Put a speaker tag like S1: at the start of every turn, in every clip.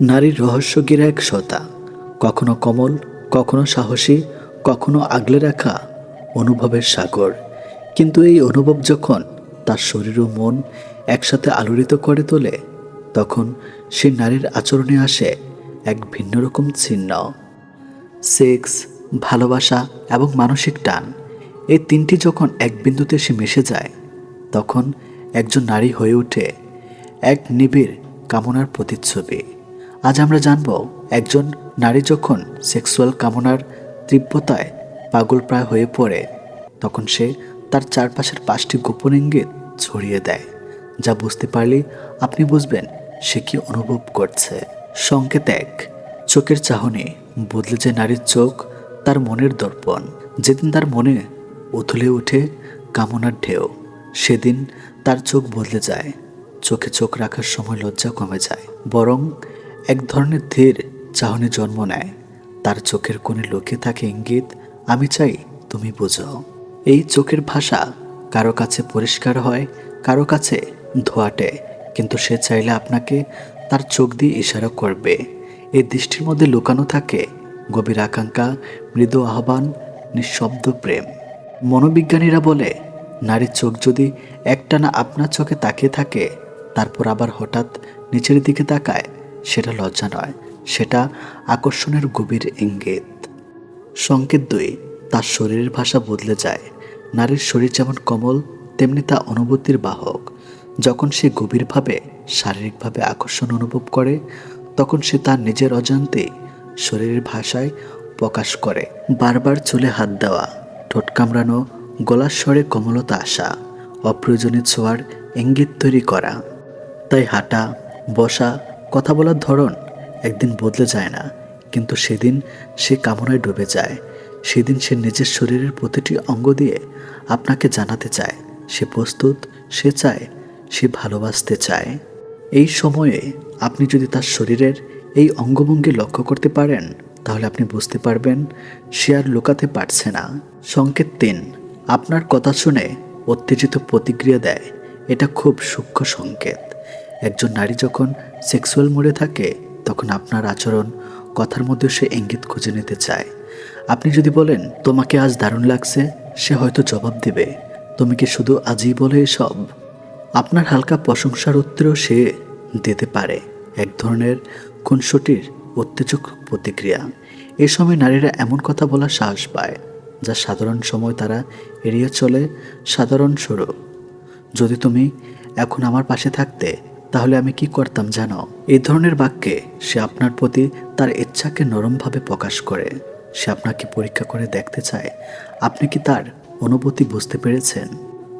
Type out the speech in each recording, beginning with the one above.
S1: নারীর রহস্যগিরা এক সতা? কখনো কমল, কখনো সাহসী, কখনো আগলে রাখা অনুভবের সাগর। কিন্তু এই অনুভব যখন তার শরীর ও মন একসাথে আলোড়িত করে তোলে, তখন সে নারীর আচরণে আসে এক ভিন্ন রকম চিহ্ন সেক্স, ভালোবাসা এবং মানসিক টান এই তিনটি যখন এক বিন্দুতে সে মিশে যায়, তখন একজন নারী হয়ে ওঠে এক নিবিড় কামনার প্রতিচ্ছবি। আজ আমরা জানব একজন নারী যখন সেক্সুয়াল কামনার তীব্রতায় পাগলপ্রায় হয়ে পড়ে, তখন সে তার চারপাশের পাঁচটি গোপন ইঙ্গিত ছড়িয়ে দেয়, যা বুঝতে পারলে আপনি বুঝবেন সে কি অনুভব করছে। সংকেত এক, চোখের চাহনি বদলে যায় নারীর চোখ, তার মনের দর্পণ। যেদিন তার মনে উথলে ওঠে কামনার ঢেউ, সেদিন তার চোখ বদলে যায়। চোখে চোখ রাখার সময় লজ্জা কমে যায়। বরং এক ধরনের ধীর চাহনি জন্ম নেয়। তার চোখের কোণে লোকে থাকে ইঙ্গিত, আমি চাই তুমি বুঝো। এই চোখের ভাষা কারও কাছে পরিষ্কার হয়, কারও কাছে ধোয়াটে, কিন্তু সে চাইলে আপনাকে তার চোখ দিয়ে ইশারা করবে। এই দৃষ্টির মধ্যে লুকানো থাকে গভীর আকাঙ্ক্ষা, মৃদু আহ্বান, নিঃশব্দ প্রেম। মনোবিজ্ঞানীরা বলে, নারীর চোখ যদি একটানা আপনার চোখে তাকিয়ে থাকে, তারপর আবার হঠাৎ নিচের দিকে তাকায় সেটা লজ্জা নয়, সেটা আকর্ষণের গভীর ইঙ্গিত। সংকেত দুই, তার শরীরের ভাষা বদলে যায়। নারীর শরীর যেমন কমল, তেমনি তা অনুভূতির বাহক। যখন সে গভীরভাবে, শারীরিকভাবে আকর্ষণ অনুভব করে, তখন সে তার নিজের অজান্তে শরীরের ভাষায় প্রকাশ করে। বারবার চুলে হাত দেওয়া, ঠোঁট কামড়ানো, গলার স্বরে কমলতা আসা, অপ্রয়োজনীয় ছোঁয়ার ইঙ্গিত তৈরি করা। তাই হাঁটা, বসা কথা বলার ধরন একদিন বদলে যায় না, কিন্তু সেদিন সে কামনায় ডুবে যায়। সেদিন সে নিজের শরীরের প্রতিটি অঙ্গ দিয়ে আপনাকে জানাতে চায়, সে প্রস্তুত, সে চায়, সে ভালোবাসতে চায়। এই সময়ে আপনি যদি তার শরীরের এই অঙ্গভঙ্গি লক্ষ্য করতে পারেন, তাহলে আপনি বুঝতে পারবেন সে আর লুকাতে পারছে না। সংকেত তিন, আপনার কথা শুনে উত্তেজিত প্রতিক্রিয়া দেয়। এটা খুব সূক্ষ্ম সংকেত। একজন নারী যখন সেক্সুয়াল মোডে থাকে, তখন আপনার আচরণ কথার মধ্যে সে ইঙ্গিত খুঁজে নিতে চায়। আপনি যদি বলেন, তোমাকে আজ দারুণ লাগছে সে হয়তো জবাব দেবে, তুমি কি শুধু আজই বলে এসব? আপনার হালকা প্রশংসার উত্তরও সে দিতে পারে, এক ধরনের খুনসটির উত্তেজক প্রতিক্রিয়া। এ সময় নারীরা এমন কথা বলার সাহস পায়, যা সাধারণ সময় তারা এড়িয়ে চলে সাধারণ স্বরূপ যদি তুমি এখন আমার পাশে থাকতে তাহলে আমি কি করতাম জানো? এই ধরনের বাক্যে সে আপনার প্রতি তার ইচ্ছাকে নরমভাবে প্রকাশ করে। সে আপনাকে পরীক্ষা করে দেখতে চায়। আপনি কি তার অনুভূতি বুঝতে পেরেছেন?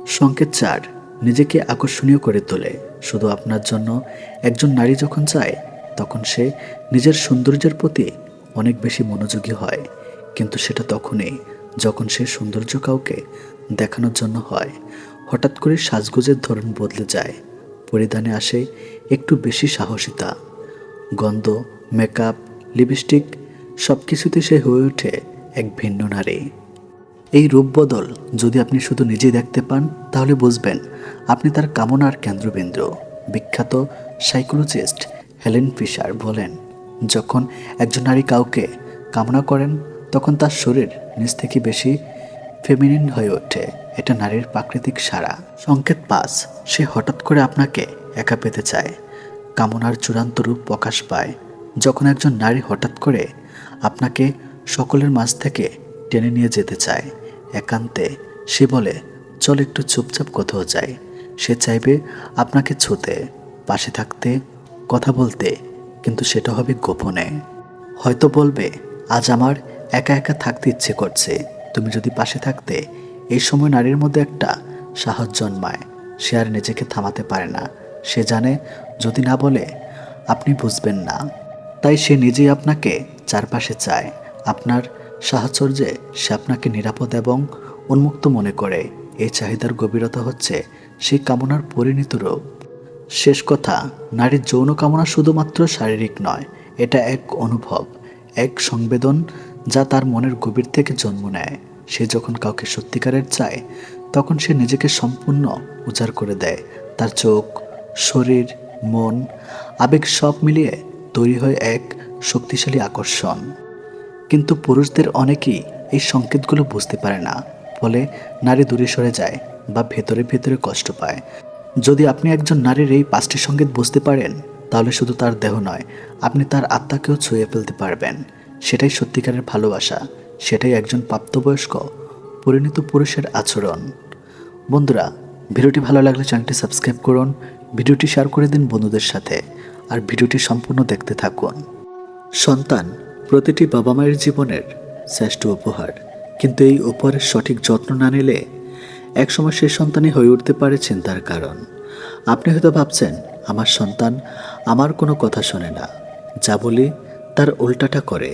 S1: সংকেত চার, নিজেকে আকর্ষণীয় করে তোলে। শুধু আপনার জন্য, একজন নারী যখন চায়, তখন সে নিজের সৌন্দর্যের প্রতি অনেক বেশি মনোযোগী হয়। কিন্তু সেটা তখনই যখন সে সৌন্দর্য কাউকে দেখানোর জন্য হয়। হঠাৎ করে সাজগোজের ধরন বদলে যায়। পরিধানে আসে একটু বেশি সাহসিতা। গন্ধ, মেকআপ, লিপস্টিক সব কিছুতে সে হয়ে ওঠে এক ভিন্ন নারী। এই রূপ বদল যদি আপনি শুধু নিজে দেখতে পান, তাহলে বুঝবেন আপনি তার কামনার কেন্দ্রবিন্দু। বিখ্যাত সাইকোলজিস্ট হেলেন ফিশার বলেন, যখন একজন নারী কাউকে কামনা করেন, তখন তার শরীর নিজ থেকে বেশি ফেমিনিন হয়ে ওঠে। এটা নারীর প্রাকৃতিক সারা সংকেত পাস। সে হঠাৎ করে আপনাকে একা পেতে চায়। কামনার চূড়ান্ত রূপ প্রকাশ পায়। যখন একজন নারী হঠাৎ করে আপনাকে সকলের মাঝ থেকে টেনে নিয়ে যেতে চায়, একান্তে সে বলে, চল একটু চুপচাপ কোথাও যাই। সে চাইবে আপনাকে ছুতে, পাশে থাকতে, কথা বলতে, কিন্তু সেটা হবে গোপনে। হয়তো বলবে, আজ আমার একা একা থাকতে ইচ্ছে করছে। তুমি যদি পাশে থাকতে এই সময় নারীর মধ্যে একটা সাহস জন্মায়। সে আর নিজেকে থামাতে পারে না। সে জানে, যদি না বলে, আপনি বুঝবেন না। তাই সে নিজেই আপনাকে চারপাশে চায়। আপনার সাহচর্যে সে আপনাকে নিরাপদ এবং উন্মুক্ত মনে করে। এই চাহিদার গভীরতা হচ্ছে সেই কামনার পরিণত রূপ। শেষ কথা, নারীর যৌন কামনা শুধুমাত্র শারীরিক নয়, এটা এক অনুভব, এক সংবেদন যা তার মনের গভীর থেকে জন্ম নেয়। সে যখন কাউকে সত্যিকারের চায়, তখন সে নিজেকে সম্পূর্ণ উজাড় করে দেয়। তার চোখ, শরীর, মন, আবেগ সব মিলিয়ে তৈরি হয় এক শক্তিশালী আকর্ষণ। কিন্তু পুরুষদের অনেকেই এই সংকেতগুলো বুঝতে পারে না, ফলে নারী দূরে সরে যায় বা ভেতরে ভেতরে কষ্ট পায়। যদি আপনি একজন নারীর এই পাঁচটি সংকেত বুঝতে পারেন, তাহলে শুধু তার দেহ নয়, আপনি তার আত্মাকেও ছুঁয়ে ফেলতে পারবেন। সেটাই সত্যিকারের ভালোবাসা। সেটাই একজন প্রাপ্তবয়স্ক, পরিণত পুরুষের আচরণ। বন্ধুরা, ভিডিওটি ভালো লাগলে চ্যানেলটি সাবস্ক্রাইব করুন, ভিডিওটি শেয়ার করে দিন বন্ধুদের সাথে, আর ভিডিওটি সম্পূর্ণ দেখতে থাকুন। সন্তান, প্রতিটি বাবা মায়ের জীবনের শ্রেষ্ঠ উপহার, কিন্তু এই উপহারের সঠিক যত্ন না নিলে একসময় সেই সন্তানই হয়ে উঠতে পারে চিন্তার কারণ। আপনি হয়তো ভাবছেন, আমার সন্তান আমার কোনো কথা শোনে না। যা বলি তার উল্টাটা করে।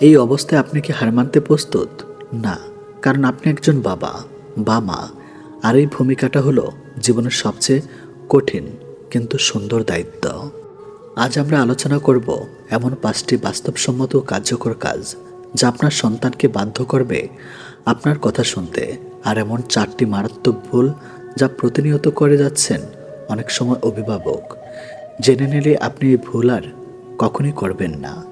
S1: এই অবস্থায় আপনি কি হার মানতে প্রস্তুত? না, কারণ আপনি একজন বাবা, বা মা। আর এই ভূমিকাটা হলো জীবনের সবচেয়ে কঠিন কিন্তু সুন্দর দায়িত্ব। আজ আমরা আলোচনা করব এমন পাঁচটি বাস্তবসম্মত কার্যকর কাজ যা আপনার সন্তানকে বাধ্য করবে আপনার কথা শুনতে। আর এমন চারটি মারাত্মক ভুল যা প্রতিনিয়ত করে যাচ্ছেন অনেক সময় অভিভাবক। জেনে নিলে আপনি এই ভুল আর কখনই করবেন না।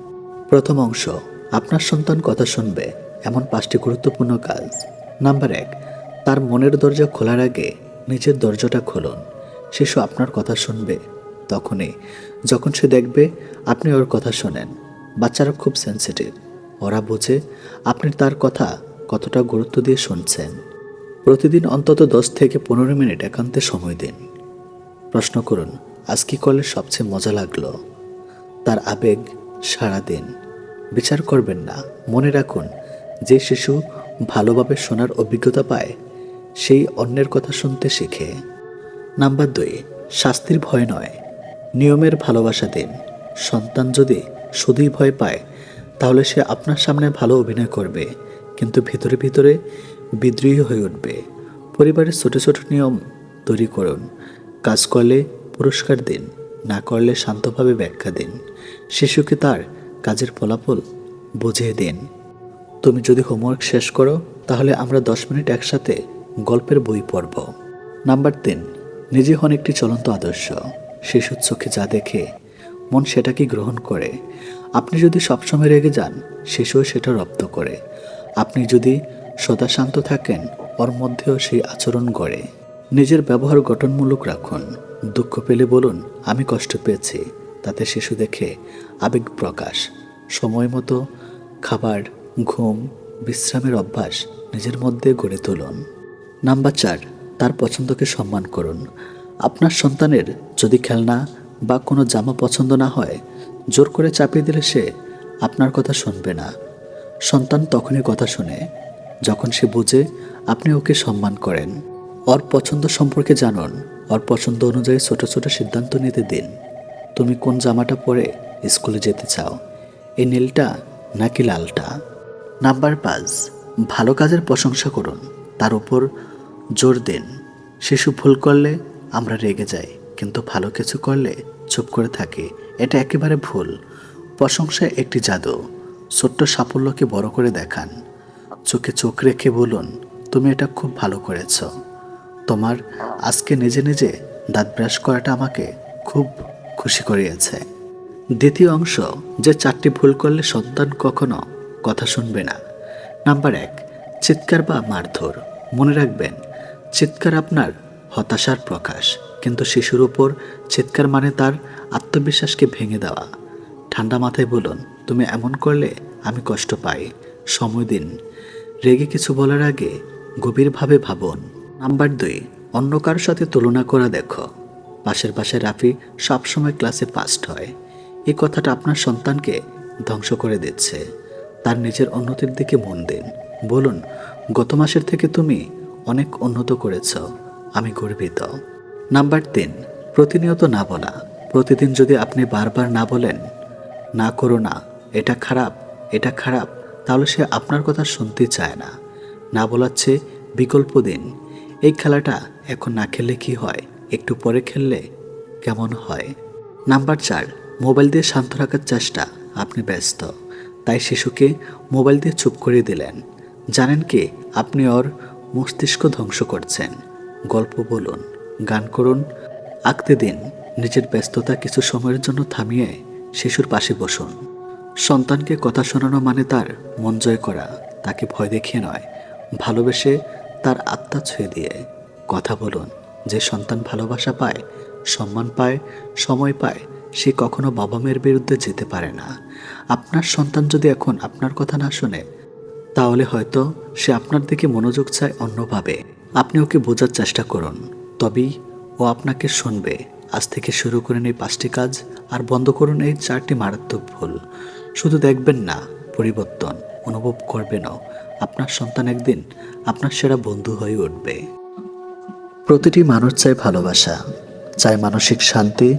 S1: প্রথম অংশ আপনার সন্তান কথা শুনবে, এমন পাঁচটি গুরুত্বপূর্ণ কাজ। নাম্বার এক, তার মনের দরজা খোলার আগে নিজের দরজাটা খুলুন। শিশু আপনার কথা শুনবে তখনই। যখন সে দেখবে আপনি ওর কথা শোনেন, বাচ্চারা খুব সেন্সিটিভ ওরা বোঝে আপনি তার কথা কতটা গুরুত্ব দিয়ে শুনছেন। প্রতিদিন অন্তত দশ থেকে পনেরো মিনিট একান্তে সময় দিন। প্রশ্ন করুন, আজ কি করলে সবচেয়ে মজা লাগল? তার আবেগ সারা দিন বিচার করবেন না। মনে রাখুন, যে শিশু ভালোভাবে শোনার অভিজ্ঞতা পায়, সেই অন্যের কথা শুনতে শেখে। নাম্বার দুই, শাস্তির ভয় নয়। নিয়মের ভালোবাসা দিন। সন্তান যদি শুধুই ভয় পায়, তাহলে সে আপনার সামনে ভালো অভিনয় করবে, কিন্তু ভিতরে ভিতরে বিদ্রোহী হয়ে উঠবে। পরিবারের ছোট ছোট নিয়ম তৈরি করুন। কাজ করলে পুরস্কার দিন, না করলে শান্তভাবে ব্যাখ্যা দিন। শিশুকে তার কাজের ফলাফল বুঝিয়ে দিন। তুমি যদি হোমওয়ার্ক শেষ করো, তাহলে আমরা দশ মিনিট একসাথে গল্পের বই পড়ব। নাম্বার তিন, নিজে হন একটি চলন্ত আদর্শ। শিশুর চোখে যা দেখে মন সেটাকে গ্রহণ করে। আপনি যদি সবসময় রেগে যান, শিশুও সেটা রপ্ত করে। আপনি যদি সদা শান্ত থাকেন, ওর মধ্যেও সেই আচরণ গড়ে। নিজের ব্যবহার গঠনমূলক রাখুন। দুঃখ পেলে বলুন, আমি কষ্ট পেয়েছি। তাতে শিশু দেখে আবেগ প্রকাশ। সময় মতো খাবার, ঘুম, বিশ্রামের অভ্যাস নিজের মধ্যে গড়ে তুলুন। নাম্বার চার, তার পছন্দকে সম্মান করুন। আপনার সন্তানের যদি খেলনা বা কোনো জামা পছন্দ না হয়, জোর করে চাপিয়ে দিলে সে আপনার কথা শুনবে না। সন্তান তখনই কথা শুনে, যখন সে বুঝে আপনি ওকে সম্মান করেন। ওর পছন্দ সম্পর্কে জানুন। ওর পছন্দ অনুযায়ী ছোট ছোট সিদ্ধান্ত নিতে দিন। তুমি কোন জামাটা পরে স্কুলে যেতে চাও, এই নীলটা নাকি লালটা? নাম্বার পাঁচ, ভালো কাজের প্রশংসা করুন। তার উপর জোর দিন। শিশু ভুল করলে আমরা রেগে যাই, কিন্তু ভালো কিছু করলে চুপ করে থাকি। এটা একেবারে ভুল। প্রশংসা একটি জাদু। ছোট্ট সাফল্যকে বড় করে দেখান। চোখে চোখ রেখে বলুন, তুমি এটা খুব ভালো করেছ। তোমার আজকে নিজে নিজে দাঁত ব্রাশ করাটা আমাকে খুব খুশি করিয়েছে। দ্বিতীয় অংশ, যে চারটি ভুল করলে সন্তান কখনো কথা শুনবে না। নাম্বার এক, চিৎকার বা মারধর। মনে রাখবেন, চিৎকার আপনার হতাশার প্রকাশ, কিন্তু শিশুর উপর চিৎকার মানে তার আত্মবিশ্বাসকে ভেঙে দেওয়া। ঠান্ডা মাথায় বলুন, তুমি এমন করলে আমি কষ্ট পাই। সময় দিন। রেগে কিছু বলার আগে গভীরভাবে ভাবুন। নাম্বার দুই, অন্য কারোর সাথে তুলনা করা দেখো। পাশের পাশে রাফি সবসময় ক্লাসে ফার্স্ট হয়। এই কথাটা আপনার সন্তানকে ধ্বংস করে দিচ্ছে। তার নিজের উন্নতির দিকে মন দিন। বলুন, গত মাসের থেকে তুমি অনেক উন্নত করেছ। আমি গর্বিত। নাম্বার তিন, প্রতিনিয়ত না বলা। প্রতিদিন যদি আপনি বারবার না বলেন, না করো না, এটা খারাপ এটা খারাপ, তাহলে সে আপনার কথা শুনতে চায় না। না বলাচ্ছে বিকল্প দিন। এই খেলাটা এখন না খেললে কি হয়? একটু পরে খেললে কেমন হয়? নাম্বার চার মোবাইল দিয়ে শান্ত রাখার চেষ্টা, আপনি ব্যস্ত। তাই শিশুকে মোবাইল দিয়ে চুপ করে দিলেন। জানেন কি, আপনি ওর মস্তিষ্ক ধ্বংস করছেন। গল্প বলুন, গান করুন, আঁকতে দিন, নিজের ব্যস্ততা কিছু সময়ের জন্য থামিয়ে শিশুর পাশে বসুন। সন্তানকে কথা শোনানো মানে তার মন জয় করা, তাকে ভয় দেখিয়ে নয়, ভালোবেসে তার আত্মা ছুঁয়ে দিয়ে। কথা বলুন, যে সন্তান ভালোবাসা পায়, সম্মান পায়, সময় পায় সে কখনো বাবা মায়ের বিরুদ্ধে যেতে পারে না। আপনার সন্তান যদি এখন আপনার কথা না শোনে, তাহলে হয়তো সে আপনার দিকে মনোযোগ চায় অন্যভাবে। আপনি ওকে বোঝার চেষ্টা করুন। তবেই ও আপনাকে শুনবে। আজ থেকে শুরু করেন এই পাঁচটি কাজ আর বন্ধ করুন এই চারটি মারাত্মক ভুল। শুধু দেখবেন না, পরিবর্তন অনুভব করবেনও। আপনার সন্তান একদিন আপনার সেরা বন্ধু হয়ে উঠবে। প্রতিটি মানুষ চায় ভালোবাসা, চায় মানসিক শান্তি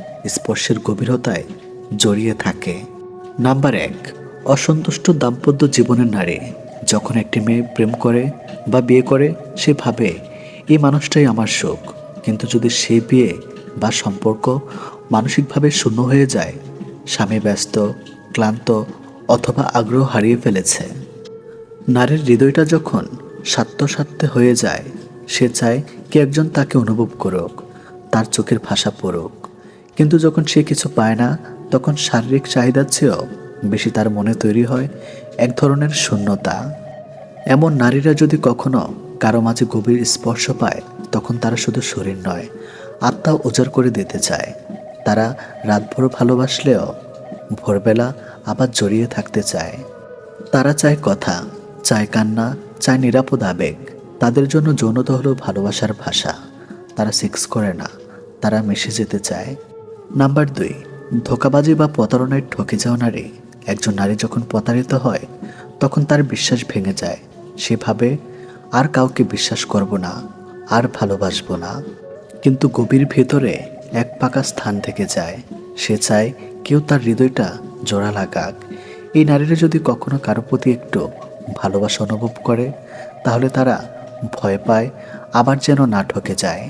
S1: স্পর্শের গভীরতায় জড়িয়ে থাকে। নাম্বার এক, অসন্তুষ্ট দাম্পত্য জীবনের নারী। যখন একটি মেয়ে প্রেম করে বা বিয়ে করে, সে ভাবে, এই মানুষটাই আমার সুখ। কিন্তু যদি সে বিয়ে বা সম্পর্ক মানসিকভাবে শূন্য হয়ে যায়, স্বামী ব্যস্ত, ক্লান্ত অথবা আগ্রহ হারিয়ে ফেলেছে। নারীর হৃদয়টা যখন স্বার্থস্বার্থে হয়ে যায়, সে চায় কে একজন তাকে অনুভব করুক, তার চোখের ভাষা পড়ুক। কিন্তু যখন সে কিছু পায় না, তখন শারীরিক চাহিদার চেয়েও বেশি তার মনে তৈরি হয় এক ধরনের শূন্যতা। এমন নারীরা যদি কখনো কারও মাঝে গভীর স্পর্শ পায়, তখন তারা শুধু শরীর নয় আত্মা উজাড় করে দিতে চায়। তারা রাতভর ভালোবাসলেও ভোরবেলা আবার জড়িয়ে থাকতে চায়। তারা চায় কথা, চায় কান্না, চায় নিরাপদ আবেগ। তাদের জন্য যৌনতা হলো ভালোবাসার ভাষা। তারা সেক্স করে না, তারা মিশে যেতে চায়। নাম্বার দুই, ধোকাবাজি বা প্রতারণায় ঠকে যাওয়া নারী। একজন নারী যখন প্রতারিত হয়, তখন তার বিশ্বাস ভেঙে যায়। সেভাবে আর কাউকে বিশ্বাস করব না, আর ভালোবাসবো না। কিন্তু গভীর ভেতরে এক পাকা স্থান থেকে যায়। সে চায়, কেউ তার হৃদয়টা জোড়া লাগাক। এই নারীরা যদি কখনো কারও প্রতি একটু ভালোবাসা অনুভব করে, তাহলে তারা ভয় পায়, আবার যেন না ঠকে যায়।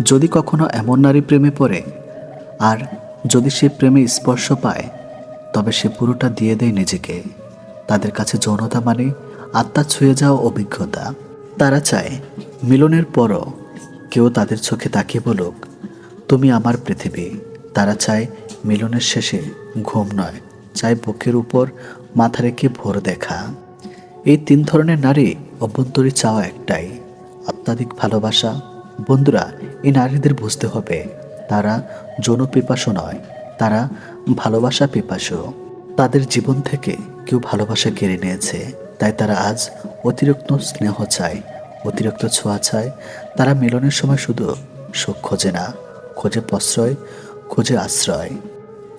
S1: যদি কখনো এমন নারী প্রেমে পড়ে, আর যদি সে প্রেমে স্পর্শ পায়, তবে সে পুরোটা দিয়ে দেয় নিজেকে। তাদের কাছে যৌনতা মানে আত্মা ছুঁয়ে যাওয়া অভিজ্ঞতা। তারা চায়, মিলনের পরও কেউ তাদের চোখে তাকিয়ে বলুক, তুমি আমার পৃথিবী। তারা চায়, মিলনের শেষে ঘুম নয়, চায় বুকের উপর মাথা রেখে ভোর দেখা। এই তিন ধরনের নারী অভ্যন্তরী চাওয়া একটাই অত্যাধিক ভালোবাসা বন্ধুরা, এই নারীদের বুঝতে হবে, তারা যৌন পিপাসু নয়, তারা ভালোবাসা পিপাসু। তাদের জীবন থেকে কেউ ভালোবাসা কেড়ে নিয়েছে, তাই তারা আজ অতিরিক্ত স্নেহ চায়, অতিরিক্ত ছোঁয়া চায়। তারা মিলনের সময় শুধু সুখ খোঁজে না, খোঁজে প্রশ্রয়, খোঁজে আশ্রয়।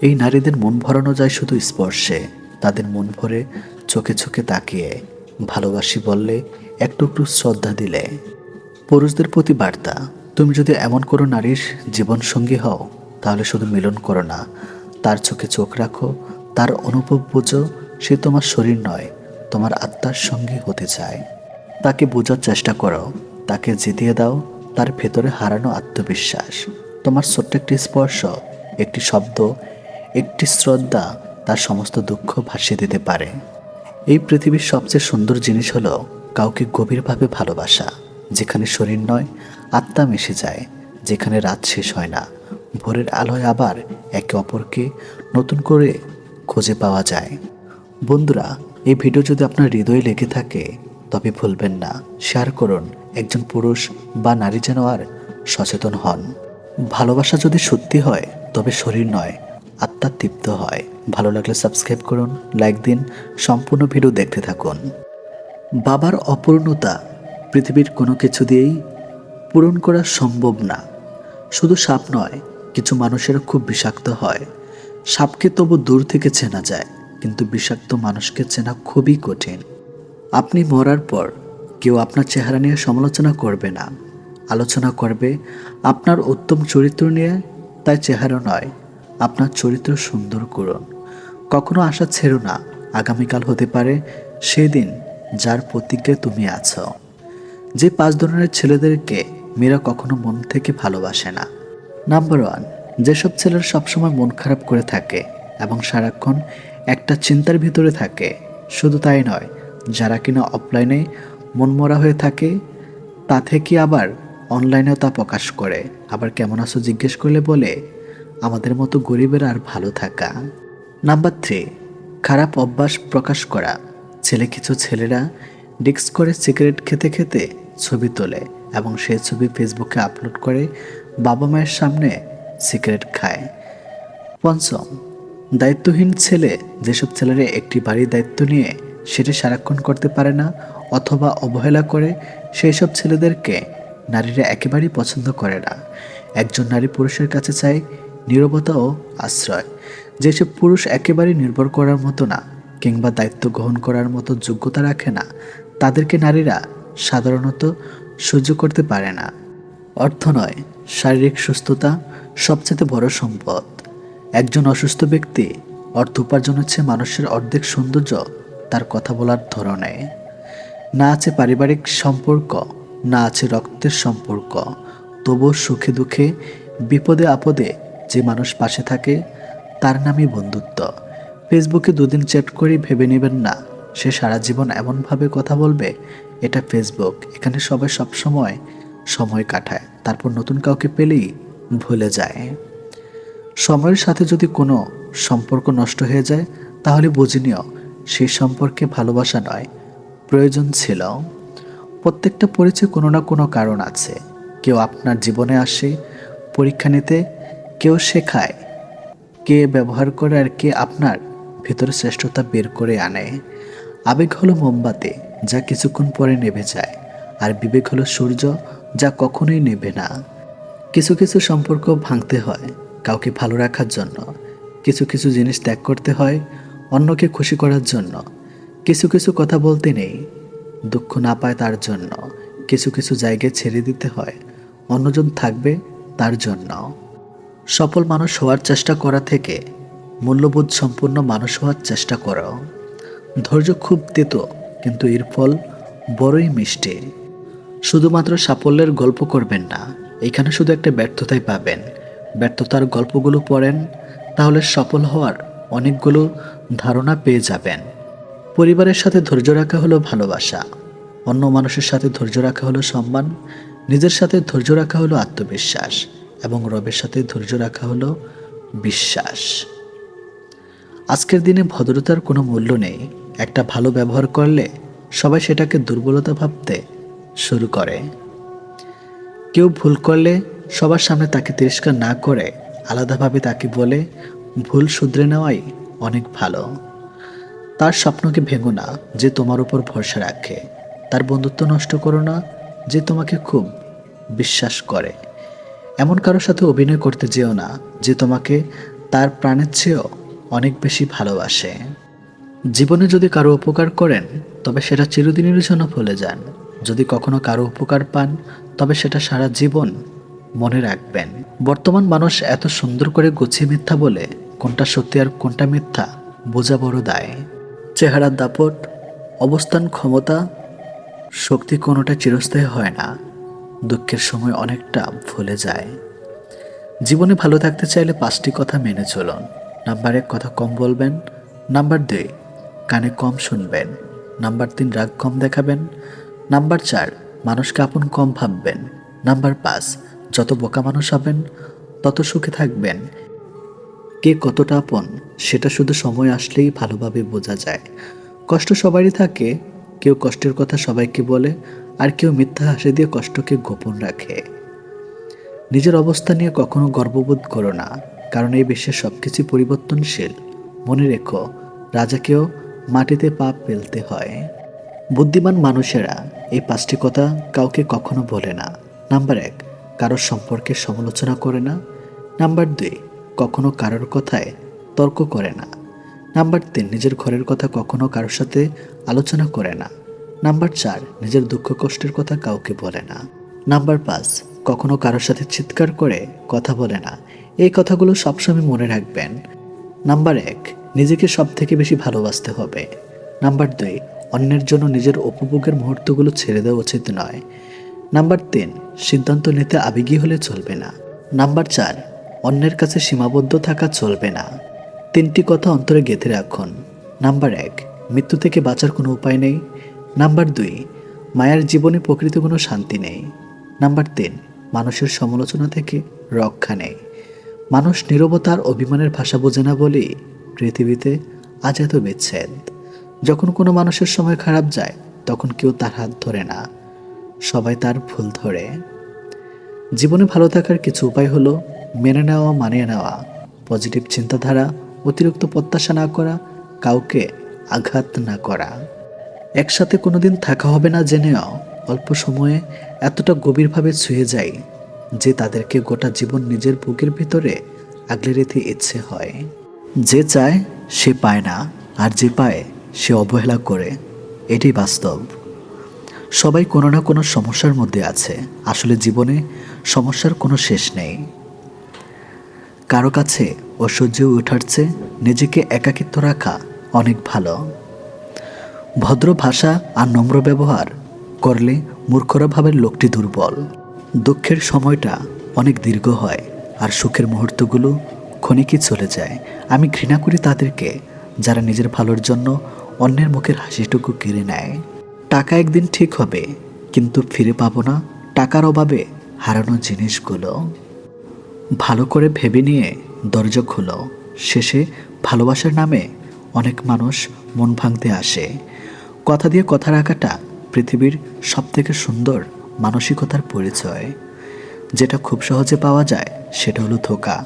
S1: এই নারীদের মন ভরানো যায় শুধু স্পর্শে, তাদের মন ভরে চোখে চোখে তাকিয়ে, ভালোবাসি বললে একটু একটু শ্রদ্ধা দিলে। পুরুষদের প্রতি বার্তা, তুমি যদি এমন কোনো নারীর জীবনসঙ্গী হও, তাহলে শুধু মিলন করো না। তার চোখে চোখ রাখো, তার অনুভব বুঝো, সে তোমার শরীর নয়, তোমার আত্মার সঙ্গী হতে চায়। তাকে বোঝার চেষ্টা করো, তাকে জিতিয়ে দাও, তার ভেতরে হারানো আত্মবিশ্বাস। তোমার ছোট্ট একটি স্পর্শ, একটি শব্দ, একটি শ্রদ্ধা, তার সমস্ত দুঃখ ভাসিয়ে দিতে পারে। এই পৃথিবীর সবচেয়ে সুন্দর জিনিস হলো কাউকে গভীরভাবে ভালোবাসা। যেখানে শরীর নয়, আত্মা মিশে যায়, যেখানে রাত শেষ হয় না। ভোরের আলোয় আবার একে অপরকে নতুন করে খুঁজে পাওয়া যায়। বন্ধুরা, এই ভিডিও যদি আপনার হৃদয়ে লেগে থাকে, তবে ভুলবেন না। শেয়ার করুন, একজন পুরুষ বা নারী যেন আর সচেতন হন। ভালোবাসা যদি সত্যি হয়, তবে শরীর নয়, আত্মা তৃপ্ত হয়। ভালো লাগলে সাবস্ক্রাইব করুন, লাইক দিন, সম্পূর্ণ ভিডিও দেখতে থাকুন। বাবার অপূর্ণতা পৃথিবীর কোনো কিছু দিয়েই পূরণ করা সম্ভব না। শুধু সাপ নয়, কিছু মানুষেরা খুব বিষাক্ত হয়। সাপকে তবু দূর থেকে চেনা যায়, কিন্তু বিষাক্ত মানুষকে চেনা খুবই কঠিন। আপনি মরার পর কেউ আপনার চেহারা নিয়ে সমালোচনা করবে না। আলোচনা করবে, আপনার উত্তম চরিত্র নিয়ে তাই চেহারা নয়, আপনার চরিত্র সুন্দর করুন। কখনো আশা ছেড়ো না, আগামীকাল হতে পারে সেদিন যার প্রতিজ্ঞায় তুমি আছো। যে পাঁচ ধরনের ছেলেদেরকে মেয়েরা কখনো মন থেকে ভালোবাসে না। নাম্বার ওয়ান যেসব ছেলেরা সবসময় মন খারাপ করে থাকে এবং সারাক্ষণ একটা চিন্তার ভিতরে থাকে, শুধু তাই নয়, যারা কিনা অফলাইনে মনমরা হয়ে থাকে তা থেকে আবার অনলাইনেও তা প্রকাশ করে? আবার কেমন আছো জিজ্ঞেস করলে বলে, আমাদের মতো গরিবের আর ভালো থাকা। নাম্বার থ্রি খারাপ অভ্যাস প্রকাশ করা। ছেলে কিছু ছেলেরা ডিক্স করে সিগারেট খেতে খেতে ছবি তোলে এবং সেই ছবি ফেসবুকে আপলোড করে বাবা মায়ের সামনে সিগারেট খায়। পঞ্চম, দায়িত্বহীন ছেলে যেসব ছেলেরা একটি বাড়ির দায়িত্ব নিয়ে সেটি সারাক্ষণ করতে পারে না অথবা অবহেলা করে সেই সব ছেলেদেরকে নারীরা একেবারেই পছন্দ করে না। একজন নারী পুরুষের কাছে চায় নীরবতা ও আশ্রয়। যেসব পুরুষ একেবারেই নির্ভর করার মতো না কিংবা দায়িত্ব গ্রহণ করার মতো যোগ্যতা রাখে না তাদেরকে নারীরা সাধারণত সহ্য করতে পারে না। অর্থ নয়, শারীরিক সুস্থতা সবচেয়ে বড় সম্পদ। একজন অসুস্থ ব্যক্তি অর্থ উপার্জন হচ্ছে মানুষের অর্ধেক সৌন্দর্য তার কথা বলার ধরনে। না আছে পারিবারিক সম্পর্ক, না আছে রক্তের সম্পর্ক। তবুও সুখে দুঃখে, বিপদে আপদে যে মানুষ পাশে থাকে, তার নামই বন্ধুত্ব। ফেসবুকে দুদিন চ্যাট করে ভেবে নেবেন না সে সারা জীবন এমনভাবে কথা বলবে? এটা ফেসবুক। এখানে সবাই সবসময় সময় কাটায়। তারপর নতুন কাউকে পেলেই ভুলে যায়। সময়ের সাথে যদি কোনো সম্পর্ক নষ্ট হয়ে যায়, তাহলে বুঝে নিও সেই সম্পর্কে ভালোবাসা নয়, প্রয়োজন ছিল। প্রত্যেকটা পরিচয় কোনো না কোনো কারণ আছে। কেউ আপনার জীবনে আসে, পরীক্ষা নিতে, কেউ শেখায়। কে ব্যবহার করে আর কে আপনার ভিতরে শ্রেষ্ঠতা বের করে আনে। আবেগ হলো মোমবাতি, যা কিছুক্ষণ পরে নেভে যায়, আর বিবেক হলো সূর্য, যা কখনোই নেবে না। কিছু কিছু সম্পর্ক ভাঙতে হয়, কাউকে ভালো রাখার জন্য। কিছু কিছু জিনিস ত্যাগ করতে হয়, অন্যকে খুশি করার জন্য। কিছু কিছু কথা বলতে নেই, দুঃখ না পায় তার জন্য। কিছু কিছু জায়গায় ছেড়ে দিতে হয়, অন্যজন থাকবে তার জন্য। সফল মানুষ হওয়ার চেষ্টা করা থেকে মূল্যবোধ সম্পূর্ণ মানুষ হওয়ার চেষ্টা করো। ধৈর্য খুব তেতো, কিন্তু এর ফল বড়ই মিষ্টি। শুধুমাত্র সাফল্যের গল্প করবেন না, এখানে শুধু একটা ব্যর্থতাই পাবেন। ব্যর্থতার গল্পগুলো পড়েন, তাহলে সফল হওয়ার অনেকগুলো ধারণা পেয়ে যাবেন। পরিবারের সাথে ধৈর্য রাখা হলো ভালোবাসা, অন্য মানুষের সাথে ধৈর্য রাখা হলো সম্মান, নিজের সাথে ধৈর্য রাখা হলো আত্মবিশ্বাস, এবং রবের সাথে ধৈর্য রাখা হলো বিশ্বাস। আজকের দিনে ভদ্রতার কোনো মূল্য নেই একটা ভালো ব্যবহার করলে সবাই সেটাকে দুর্বলতা ভাবতে শুরু করে। কেউ ভুল করলে সবার সামনে তাকে তিরস্কার না করে আলাদাভাবে তাকে বলে, ভুল শুধরে নেওয়াই অনেক ভালো। তার স্বপ্নকে ভেঙো না, যে তোমার উপর ভরসা রাখে। তার বন্ধুত্ব নষ্ট করো না, যে তোমাকে খুব বিশ্বাস করে। এমন কারোর সাথে অভিনয় করতে যেও না, যে তোমাকে তার প্রাণের চেয়েও অনেক বেশি ভালোবাসে। জীবনে যদি কারও উপকার করেন, তবে সেটা চিরদিনের জন্য ভুলে যান। যদি কখনো কারও উপকার পান, তবে সেটা সারা জীবন মনে রাখবেন। বর্তমান মানুষ এত সুন্দর করে গুছিয়ে মিথ্যা বলে, কোনটা সত্যি আর কোনটা মিথ্যা, বোঝা বড় দায়। চেহারার দাপট, অবস্থান ক্ষমতা, শক্তি কোনোটা চিরস্থায়ী হয় না। দুঃখের সময় অনেকটা ভুলে যায়। জীবনে ভালো থাকতে চাইলে পাঁচটি কথা মেনে চলুন। নাম্বার এক, কথা কম বলবেন। নাম্বার দুই কানে কম শুনবেন। নাম্বার তিন, রাগ কম দেখাবেন। নাম্বার চার, মানুষকে আপন কম ভাববেন। নাম্বার পাঁচ, যত বোকা মানুষ হবেন, তত সুখে থাকবেন। কে কতটা আপন, সেটা শুধু সময় আসলেই ভালোভাবে বোঝা যায়। কষ্ট সবারই থাকে। কেউ কষ্টের কথা সবাইকে বলে, আর কেউ মিথ্যা হাসি দিয়ে কষ্টকে গোপন রাখে। নিজের অবস্থা নিয়ে কখনো গর্ববোধ করো না, কারণ এই বিশ্বের সব কিছু পরিবর্তনশীল। মনে রেখো, রাজাকেও মাটিতে পা ফেলতে হয়। বুদ্ধিমান মানুষেরা এই পাঁচটি কথা কাউকে কখনো বলে না। নাম্বার এক, কারোর সম্পর্কে সমালোচনা করে না। নাম্বার দুই, কখনো কারোর কথায় তর্ক করে না। নাম্বার তিন, নিজের ঘরের কথা কখনো কারোর সাথে আলোচনা করে না। নাম্বার চার, নিজের দুঃখ কষ্টের কথা কাউকে বলে না। নাম্বার পাঁচ, কখনো কারোর সাথে চিৎকার করে কথা বলে না। এই কথাগুলো সবসময় মনে রাখবেন। নাম্বার এক নিজেকে সব থেকে বেশি ভালোবাসতে হবে। নাম্বার দুই, অন্যের জন্য নিজের উপভোগের মুহূর্তগুলো ছেড়ে দেওয়া উচিত নয়। নাম্বার তিন, সিদ্ধান্ত নিতে আবেগী হলে চলবে না। নাম্বার চার, অন্যের কাছে সীমাবদ্ধ থাকা চলবে না। তিনটি কথা অন্তরে গেঁথে রাখুন। নাম্বার এক, মৃত্যু থেকে বাঁচার কোনো উপায় নেই। নাম্বার দুই, মায়ের জীবনে প্রকৃত কোনো শান্তি নেই। নাম্বার তিন, মানুষের সমালোচনা থেকে রক্ষা নেই। মানুষ নীরবতার অভিমানের ভাষা বোঝে না বলেই পৃথিবীতে আজ এত বিচ্ছেদ। যখন কোনো মানুষের সময় খারাপ যায়, তখন কেউ তার হাত ধরে না। সবাই তার ভুল ধরে। জীবনে ভালো থাকার কিছু উপায় হলো মেনে নেওয়া, মানিয়ে নেওয়া। পজিটিভ চিন্তাধারা, অতিরিক্ত প্রত্যাশা না করা, কাউকে আঘাত না করা। একসাথে কোনোদিন থাকা হবে না জেনেও অল্প সময়ে এতটা গভীরভাবে ছুঁয়ে যায় যে তাদেরকে গোটা জীবন নিজের বুকের ভিতরে আগলে রেখে ইচ্ছে হয়। যে চায়, সে পায় না, আর যে পায়, সে অবহেলা করে। এটাই বাস্তব। সবাই কোনো না কোনো সমস্যার মধ্যে আছে। আসলে জীবনে সমস্যার কোনো শেষ নেই। কারও কাছে ঐশ্বর্য ওঠার নিজেকে একাকিত্ব রাখা অনেক ভালো। ভদ্র ভাষা আর নম্র ব্যবহার করলে মূর্খরা ভাবের লোকটি দুর্বল। দুঃখের সময়টা অনেক দীর্ঘ হয়, আর সুখের মুহূর্তগুলো ক্ষণিকই চলে যায়, আমি ঘৃণা করি তাদেরকে, যারা নিজের ভালোর জন্য অন্যের মুখের হাসিটুকু কেড়ে নেয়। টাকা একদিন ঠিক হবে, কিন্তু ফিরে পাবো না টাকার অভাবে হারানো জিনিসগুলো। ভালো করে ভেবে নিয়ে দরজা খুলো, শেষে ভালোবাসার নামে অনেক মানুষ মন ভাঙতে আসে। কথা দিয়ে কথা রাখাটা পৃথিবীর সবথেকে সুন্দর মানসিকতার পরিচয়। যেটা খুব সহজে পাওয়া যায়, সেটা হলো ধোকা।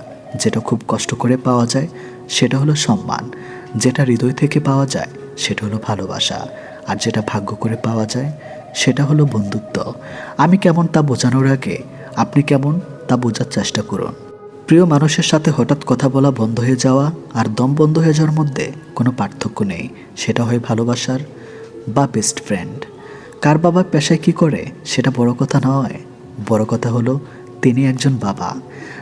S1: যেটা খুব কষ্ট করে পাওয়া যায়, সেটা হলো সম্মান। যেটা হৃদয় থেকে পাওয়া যায়, সেটা হলো ভালোবাসা। আর যেটা ভাগ্য করে পাওয়া যায়, সেটা হলো বন্ধুত্ব। আমি কেমন তা বোঝানোর আগে, আপনি কেমন তা বোঝার চেষ্টা করুন। প্রিয় মানুষের সাথে হঠাৎ কথা বলা বন্ধ হয়ে যাওয়া আর দম বন্ধ হয়ে যাওয়ার মধ্যে কোনো পার্থক্য নেই। সেটা হয় ভালোবাসার বা বেস্ট ফ্রেন্ড কার বাবা পেশায় কি করে, সেটা বড় কথা নয়। বড় কথা হলো, তিনি একজন বাবা।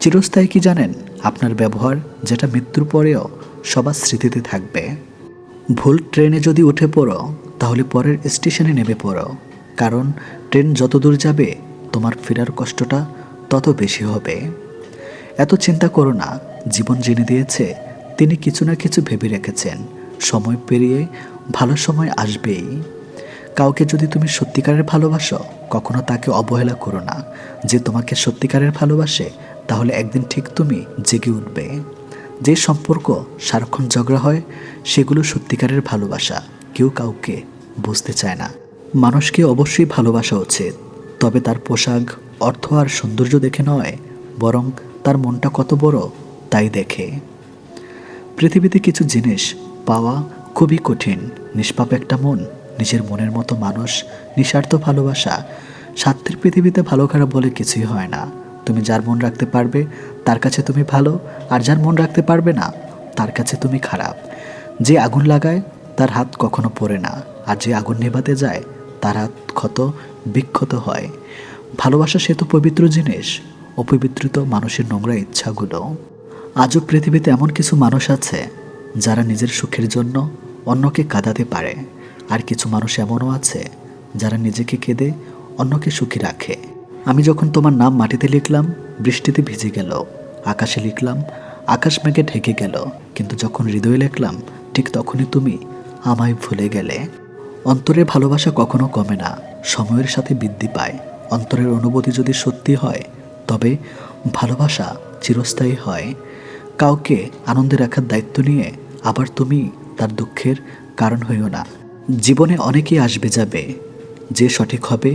S1: চিরস্থায়ী কি জানেন? আপনার ব্যবহার যেটা মৃত্যুর পরেও সবার স্মৃতিতে থাকবে। ভুল ট্রেনে যদি উঠে পড়ো, তাহলে পরের স্টেশনে নেমে পড়ো। কারণ ট্রেন যত দূর যাবে, তোমার ফেরার কষ্টটা তত বেশি হবে। এত চিন্তা করো না, জীবন জেনে দিয়েছে, তিনি কিছু না কিছু ভেবে রেখেছেন। সময় পেরিয়ে ভালো সময় আসবেই। কাউকে যদি তুমি সত্যিকারের ভালোবাসো, কখনো তাকে অবহেলা করো না। যে তোমাকে সত্যিকারের ভালোবাসে তাহলে একদিন ঠিক তুমি জেগে উঠবে। যে সম্পর্ক সারাক্ষণ ঝগড়া হয়, সেগুলো সত্যিকারের ভালোবাসা। কেউ কাউকে বুঝতে চায় না। মানুষকে অবশ্যই ভালোবাসা উচিত। তবে তার পোশাক, অর্থ আর সৌন্দর্য দেখে নয়, বরং তার মনটা কত বড় তাই দেখে। পৃথিবীতে কিছু জিনিস পাওয়া খুবই কঠিন। নিষ্পাপ একটা মন, নিজের মনের মতো মানুষ, নিঃস্বার্থ ভালোবাসা। স্বার্থের পৃথিবীতে ভালো খারাপ বলে কিছুই হয় না। তুমি যার মন রাখতে পারবে, তার কাছে তুমি ভালো, আর যার মন রাখতে পারবে না, তার কাছে তুমি খারাপ। যে আগুন লাগায়, তার হাত কখনো পড়ে না, আর যে আগুন নেভাতে যায়, তার হাত ক্ষত বিক্ষত হয়। ভালোবাসা সে তো পবিত্র জিনিস, অপবিত্রিত মানুষের নোংরা ইচ্ছাগুলো। আজও পৃথিবীতে এমন কিছু মানুষ আছে, যারা নিজের সুখের জন্য অন্যকে কাঁদাতে পারে, আর কিছু মানুষ এমনও আছে, যারা নিজেকে কেঁদে অন্যকে সুখী রাখে। আমি যখন তোমার নাম মাটিতে লিখলাম, বৃষ্টিতে ভিজে গেল। আকাশে লিখলাম, আকাশ মেঘে ঢেকে গেল। কিন্তু যখন হৃদয়ে লিখলাম, ঠিক তখনই তুমি আমায় ভুলে গেলে। অন্তরের ভালোবাসা কখনো কমে না, সময়ের সাথে বৃদ্ধি পায়। অন্তরের অনুভূতি যদি সত্যি হয়, তবে ভালোবাসা চিরস্থায়ী হয়। কাউকে আনন্দে রাখার দায়িত্ব নিয়ে আবার তুমি তার দুঃখের কারণ হইও না। জীবনে অনেকেই আসবে যাবে, যে সঠিক হবে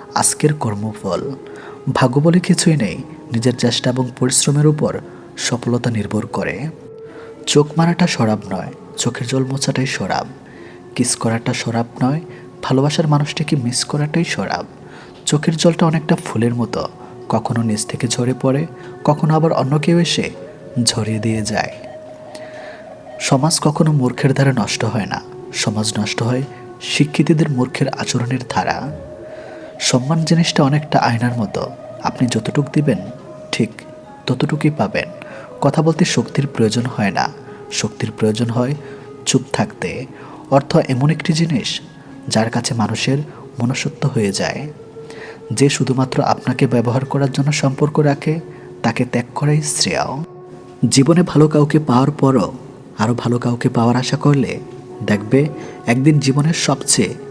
S1: আজকের কর্মফল। ভাগ্য বলে কিছুই নেই, নিজের চেষ্টা এবং পরিশ্রমের উপর সফলতা নির্ভর করে। চোখ মারাটা সরাব নয়, চোখের জল মোছাটাই সরাব। কিস করাটা সরাব নয়, ভালোবাসার মানুষটাকে মিস করাটাই সরাব। চোখের জলটা অনেকটা ফুলের মতো, কখনো নিচ থেকে ঝরে পড়ে, কখনো আবার অন্য কেউ এসে ঝরিয়ে দিয়ে যায়। সমাজ কখনো মূর্খের দ্বারা নষ্ট হয় না, সমাজ নষ্ট হয় শিক্ষিতদের মূর্খের আচরণের ধারা সম্মান জিনিসটা অনেকটা আয়নার মতো। আপনি যতটুক দিবেন, ঠিক ততটুকুই পাবেন। কথা বলতে শক্তির প্রয়োজন হয় না। শক্তির প্রয়োজন হয় চুপ থাকতে। অর্থ এমন একটি জিনিস যার কাছে মানুষের মনুষ্যত্ব হয়ে যায়। যে শুধুমাত্র আপনাকে ব্যবহার করার জন্য সম্পর্ক রাখে, তাকে ত্যাগ করাই শ্রেয়। জীবনে ভালো কাউকে পাওয়ার পরও, আরও ভালো কাউকে পাওয়ার আশা করলে, দেখবে একদিন জীবনের সবচেয়ে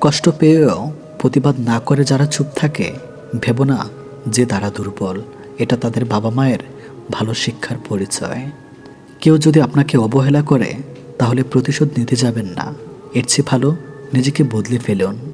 S1: কষ্ট পেয়েও প্রতিবাদ না করে যারা চুপ থাকে, ভেব না যে তারা দুর্বল। এটা তাদের বাবা মায়ের ভালো শিক্ষার পরিচয়। কেউ যদি আপনাকে অবহেলা করে, তাহলে প্রতিশোধ নিতে যাবেন না। এর চেয়ে ভালো নিজেকে বদলে ফেলুন।